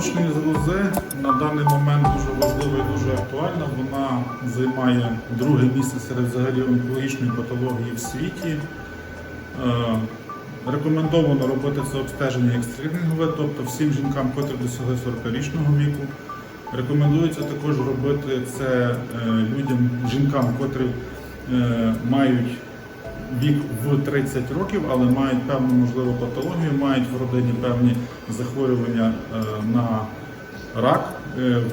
молочної залози на даний момент дуже важлива і дуже актуальна. Вона займає друге місце серед взагалі онкологічної патології в світі. Е, Рекомендовано робити це обстеження як скринінгове, тобто всім жінкам, котрі досягли 40-річного віку. Рекомендується також робити це е, людям, жінкам, котрі е, мають вік в 30 років, але мають певну можливу патологію, мають в родині певні захворювання е, на рак.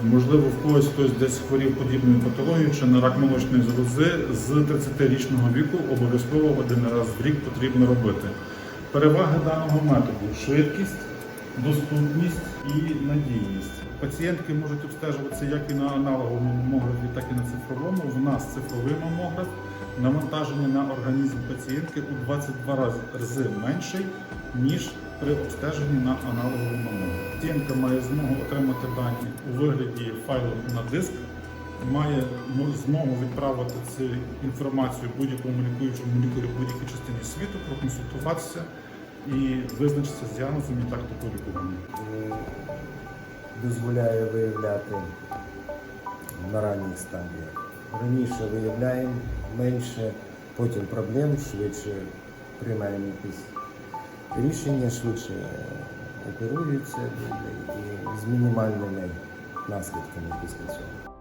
Можливо, в когось хтось десь хворів подібною патологією чи на рак молочної залози з 30-річного віку обов'язково один раз в рік потрібно робити. Переваги даного методу швидкість, доступність і надійність. Пацієнтки можуть обстежуватися як і на аналоговому мамографі, так і на цифровому. В нас цифровий мамограф, навантаження на організм пацієнтки у 22 рази менший, ніж при обстеженні на аналоговому мамографі. Пацієнтка має змогу отримати дані у вигляді файлу на диск, має змогу відправити цю інформацію будь-якому лікуючому лікарю будь-якій частині світу, проконсультуватися і визначитися з діагнозом і тактикою лікування. Е, дозволяє виявляти на ранніх стадіях. Раніше виявляємо менше, потім проблем, швидше приймаємо якісь рішення, швидше оперуються і з мінімальними наслідками після цього.